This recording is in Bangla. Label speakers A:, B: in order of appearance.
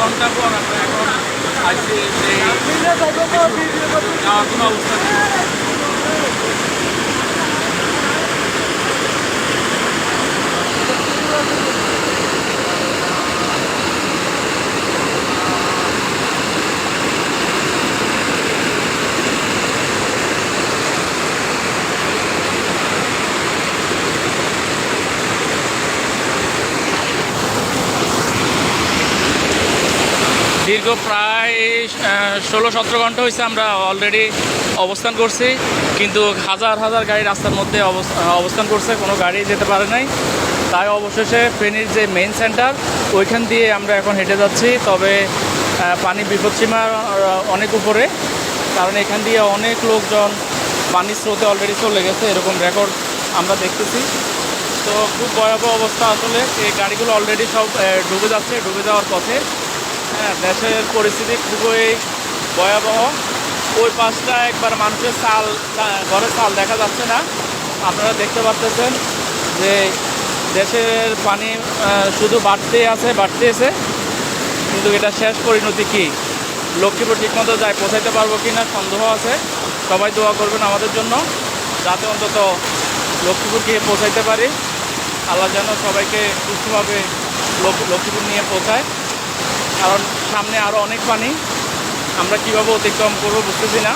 A: ঘণ্টা পর আমরা এখন আছি সেই কোনো অবস্থা দীর্ঘ প্রায় ষোলো সতেরো ঘণ্টা হয়েছে আমরা অলরেডি অবস্থান করছি। কিন্তু হাজার হাজার গাড়ি রাস্তার মধ্যে অবস- অবস্থান করছে, কোনো গাড়ি যেতে পারে নাই। তাই অবশেষে ফেনীর যে মেইন সেন্টার ওইখান দিয়ে আমরা এখন হেঁটে যাচ্ছি। তবে পানি বিপদসীমার অনেক উপরে। কারণ এখান দিয়ে অনেক লোকজন পানির স্রোতে অলরেডি চলে গেছে, এরকম রেকর্ড আমরা দেখতেছি। তো খুব ভয়াবহ অবস্থা আসলে। এই গাড়িগুলো অলরেডি সব ডুবে যাচ্ছে, ডুবে যাওয়ার পথে। হ্যাঁ দেশের পরিস্থিতি খুবই ভয়াবহ। ওই পাশটা একবার মানুষের চাল ঘরের চাল দেখা যাচ্ছে না। আপনারা দেখতে পাচ্ছেন যে দেশের পানি শুধু বাড়তেই আছে, বাড়তেছে। কিন্তু এটা শেষ পরিণতি কি? লক্ষ্মীপুর ঠিকমতো যায়, পৌঁছাইতে পারব কি না সন্দেহ আছে। সবাই দোয়া করবেন আমাদের জন্য, যাতে অন্তত লক্ষ্মীপুর গিয়ে পৌঁছাইতে পারি। আল্লাহ যেন সবাইকে সুস্থভাবে লক্ষ- লক্ষ্মীপুর নিয়ে পৌঁছায়। কারণ সামনে আরও অনেক পানি। আমরা কীভাবে অতিক্রম করব বুঝতেছি না।